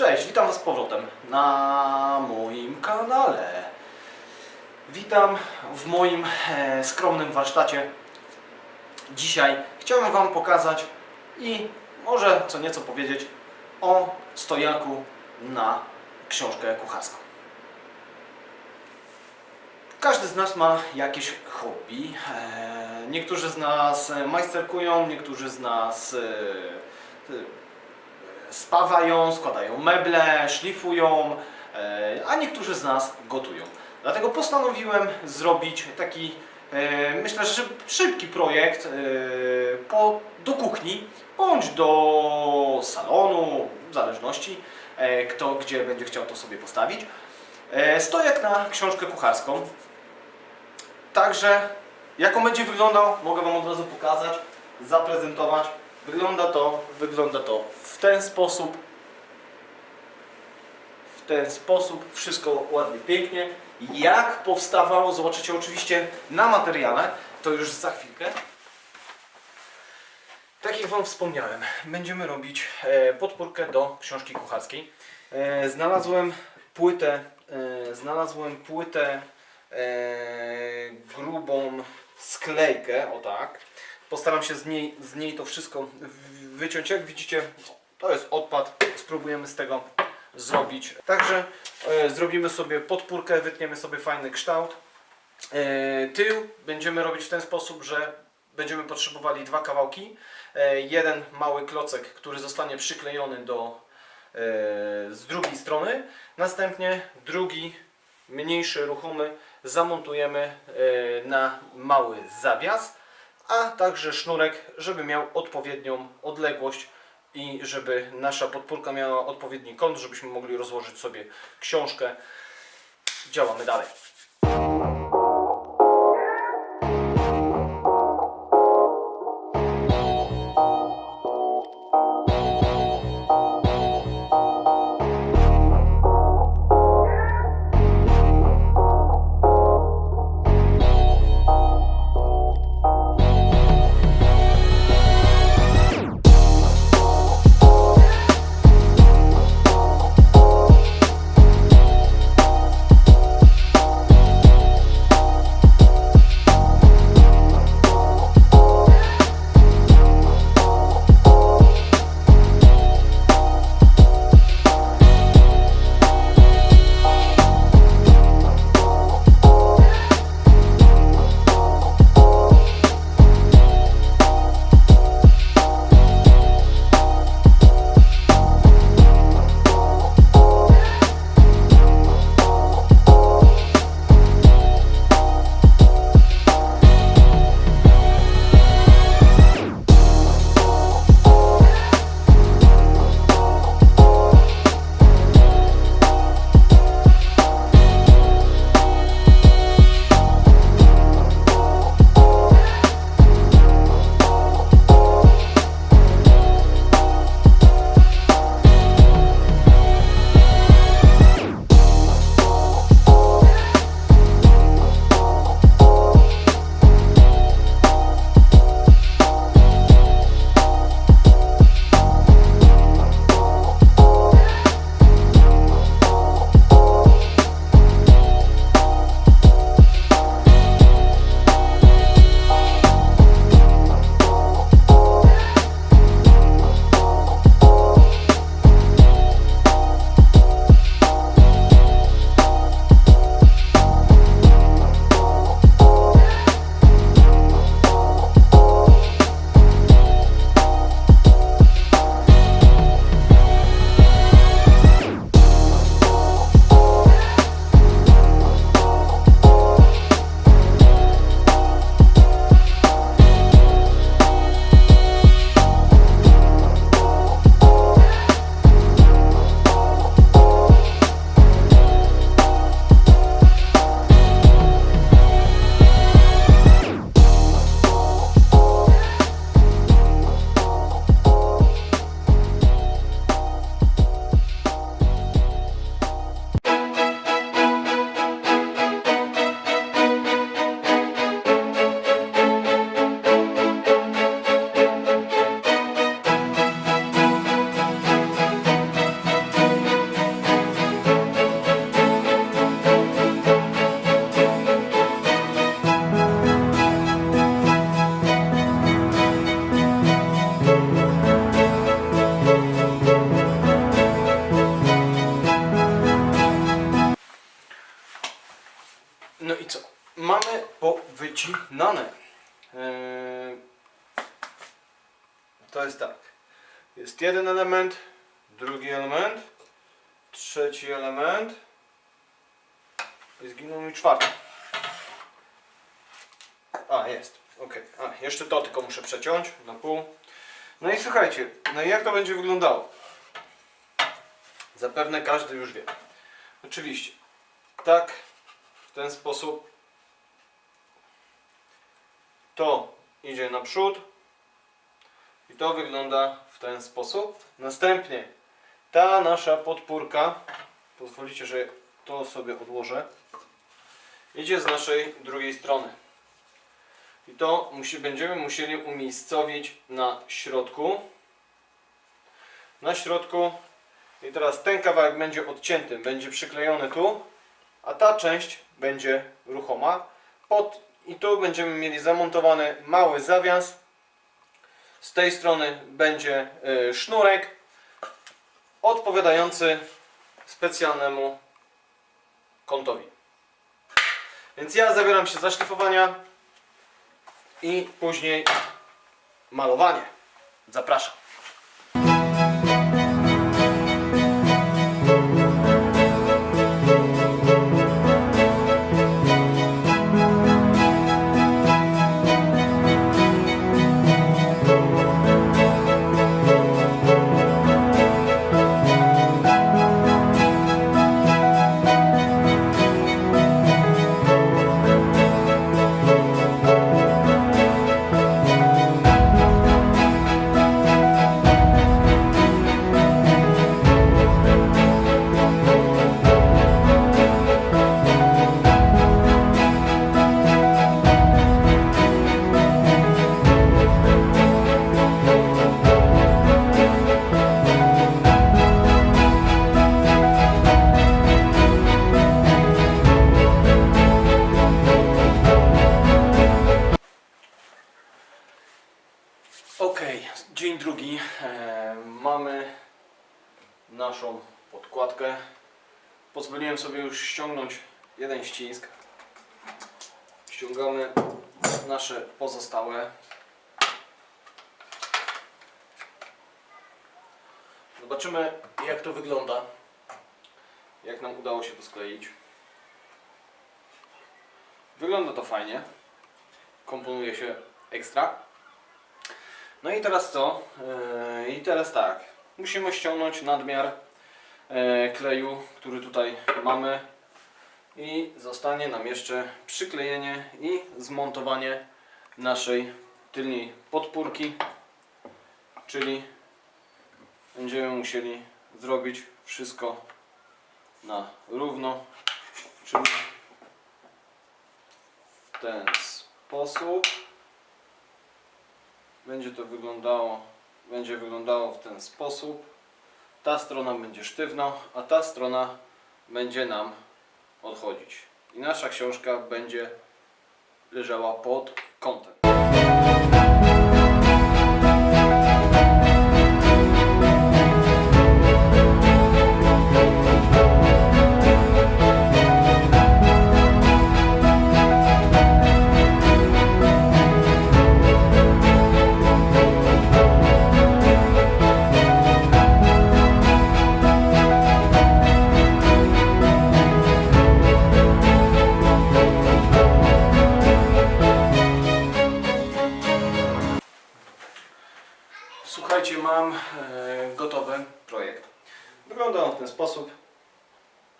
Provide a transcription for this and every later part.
Cześć, witam Was z powrotem na moim kanale. Witam w moim e, skromnym warsztacie. Dzisiaj chciałem Wam pokazać i może co nieco powiedzieć o stojaku na książkę kucharską. Każdy z nas ma jakieś hobby. E, Niektórzy z nas majsterkują, niektórzy z nas e, e, spawają, składają meble, szlifują, e, a niektórzy z nas gotują. Dlatego postanowiłem zrobić taki, e, myślę, że szyb- szybki projekt e, po, do kuchni, bądź do salonu, w zależności kto gdzie będzie chciał to sobie postawić. Stojak na książkę kucharską. Także jak on będzie wyglądał, mogę Wam od razu pokazać, zaprezentować. Wygląda to, wygląda to ten sposób. W ten sposób, wszystko ładnie, pięknie. Jak powstawało, zobaczycie oczywiście na materiale, to już za chwilkę. Tak jak Wam wspomniałem, będziemy robić e, podpórkę do książki kucharskiej. E, znalazłem płytę, e, znalazłem płytę grubą sklejkę, o tak. Postaram się z niej, z niej to wszystko wyciąć. Jak widzicie, to jest odpad. Spróbujemy z tego zrobić. Także e, zrobimy sobie podpórkę, wytniemy sobie fajny kształt. E, tył będziemy robić w ten sposób, że będziemy potrzebowali dwa kawałki. E, jeden mały klocek, który zostanie przyklejony do e, z drugiej strony. Następnie drugi mniejszy, ruchomy zamontujemy e, na mały zawias, a także sznurek, żeby miał odpowiednią odległość i żeby nasza podpórka miała odpowiedni kąt, żebyśmy mogli rozłożyć sobie książkę. Działamy dalej. Ucinane. Eee, to jest tak. Jest jeden element, drugi element, trzeci element i zginął mi czwarty. A, jest. Ok. A, jeszcze to tylko muszę przeciąć na pół. No i słuchajcie, no i jak to będzie wyglądało? Zapewne każdy już wie. Oczywiście. Tak, w ten sposób to idzie naprzód i to wygląda w ten sposób. Następnie ta nasza podpórka, pozwolicie, że to sobie odłożę, idzie z naszej drugiej strony. I to musi, będziemy musieli umiejscowić na środku. Na środku. I teraz ten kawałek będzie odcięty, będzie przyklejony tu, a ta część będzie ruchoma. Pod, I tu będziemy mieli zamontowany mały zawias. Z tej strony będzie y, sznurek odpowiadający specjalnemu kątowi. Więc ja zabieram się za szlifowania i później malowanie. Zapraszam. Dzień drugi. E, mamy naszą podkładkę. Pozwoliłem sobie już ściągnąć jeden ścisk. Ściągamy nasze pozostałe. Zobaczymy jak to wygląda. Jak nam udało się to skleić. Wygląda to fajnie. Komponuje się ekstra. No i teraz co? Yy, I teraz tak. Musimy ściągnąć nadmiar e, kleju, który tutaj mamy. I zostanie nam jeszcze przyklejenie i zmontowanie naszej tylnej podpórki. Czyli będziemy musieli zrobić wszystko na równo. Czyli w ten sposób będzie to wyglądało będzie wyglądało w ten sposób. Ta strona będzie sztywno a ta strona będzie nam odchodzić. I nasza książka będzie leżała pod kątem mam e, gotowy projekt. Wygląda on w ten sposób.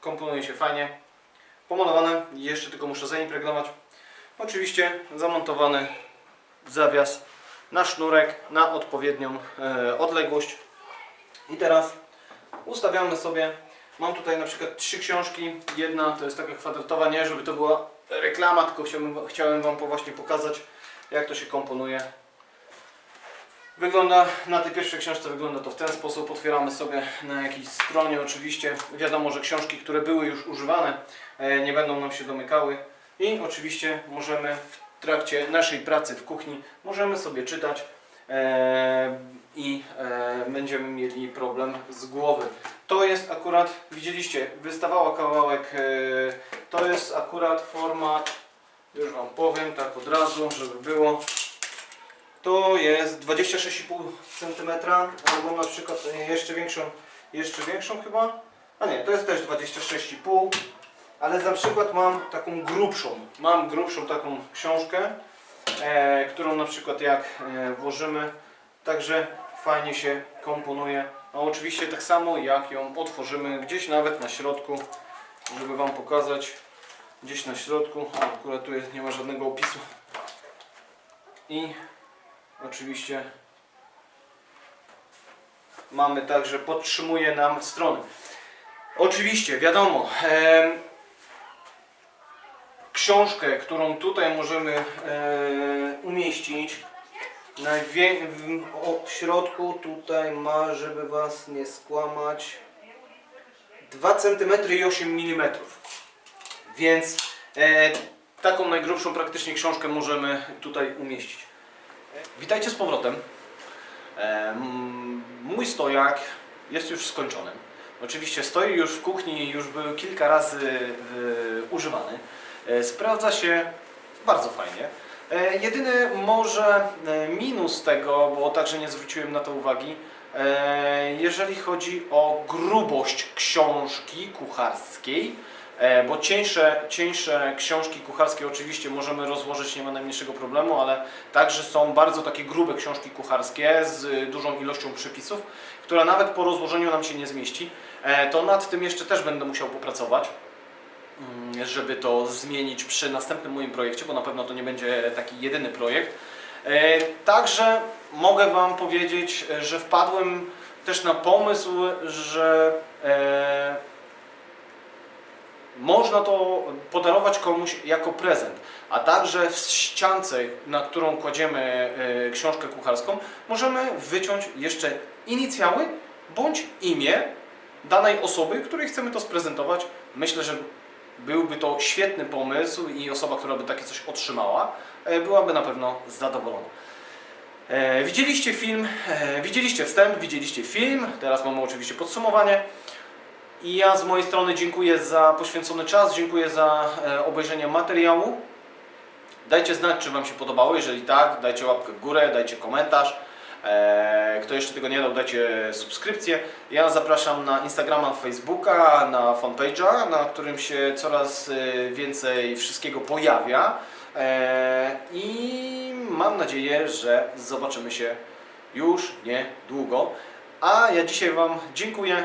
Komponuje się fajnie. Pomalowane. Jeszcze tylko muszę zaimpregnować. Oczywiście zamontowany zawias na sznurek na odpowiednią e, odległość. I teraz ustawiamy sobie. Mam tutaj na przykład trzy książki. Jedna to jest taka kwadratowa, nie żeby to była reklama, tylko chciałbym, chciałem Wam właśnie pokazać jak to się komponuje Wygląda, na tej pierwszej książce wygląda to w ten sposób. Otwieramy sobie na jakiejś stronie oczywiście. Wiadomo, że książki, które były już używane e, nie będą nam się domykały. I oczywiście możemy w trakcie naszej pracy w kuchni możemy sobie czytać e, i e, będziemy mieli problem z głowy. To jest akurat, widzieliście, wystawała kawałek, to jest akurat format Już Wam powiem tak od razu, żeby było. To jest 26,5 cm, ale mam na przykład jeszcze większą, jeszcze większą chyba. A nie, to jest też 26,5 ale na przykład mam taką grubszą. Mam grubszą taką książkę, e, którą na przykład jak e, włożymy, także fajnie się komponuje. A oczywiście tak samo jak ją otworzymy gdzieś nawet na środku, żeby Wam pokazać. Gdzieś na środku, a akurat tu jest, nie ma żadnego opisu. I oczywiście mamy także, podtrzymuje nam strony. Oczywiście, wiadomo, em, książkę, którą tutaj możemy e, umieścić, w środku tutaj ma, żeby Was nie skłamać, 2 cm i 8 mm. Więc e, taką najgrubszą praktycznie książkę możemy tutaj umieścić. Witajcie z powrotem. E, mój stojak jest już skończony. Oczywiście stoi już w kuchni, już był kilka razy używany. E, sprawdza się bardzo fajnie. E, jedyny może minus tego, bo także nie zwróciłem na to uwagi, jeżeli chodzi o grubość książki kucharskiej, bo cieńsze, cieńsze książki kucharskie oczywiście możemy rozłożyć, nie ma najmniejszego problemu, ale także są bardzo takie grube książki kucharskie z dużą ilością przepisów, która nawet po rozłożeniu nam się nie zmieści. E, To nad tym jeszcze też będę musiał popracować mm, żeby to zmienić przy następnym moim projekcie, bo na pewno to nie będzie taki jedyny projekt. E, Także mogę Wam powiedzieć, e, że wpadłem też na pomysł, że e, można to podarować komuś jako prezent, a także w ściance, na którą kładziemy e, książkę kucharską, możemy wyciąć jeszcze inicjały bądź imię danej osoby, której chcemy to sprezentować. Myślę, że byłby to świetny pomysł i osoba, która by takie coś otrzymała, e, byłaby na pewno zadowolona. E, Widzieliście film, widzieliście wstęp, widzieliście film, teraz mamy oczywiście podsumowanie. I ja z mojej strony dziękuję za poświęcony czas, dziękuję za e, obejrzenie materiału. Dajcie znać, czy Wam się podobało. Jeżeli tak, dajcie łapkę w górę, dajcie komentarz. E, Kto jeszcze tego nie dał, dajcie subskrypcję. Ja zapraszam na Instagrama, Facebooka, na fanpage'a, na którym się coraz e, więcej wszystkiego pojawia. I mam nadzieję, że zobaczymy się już niedługo. A ja dzisiaj Wam dziękuję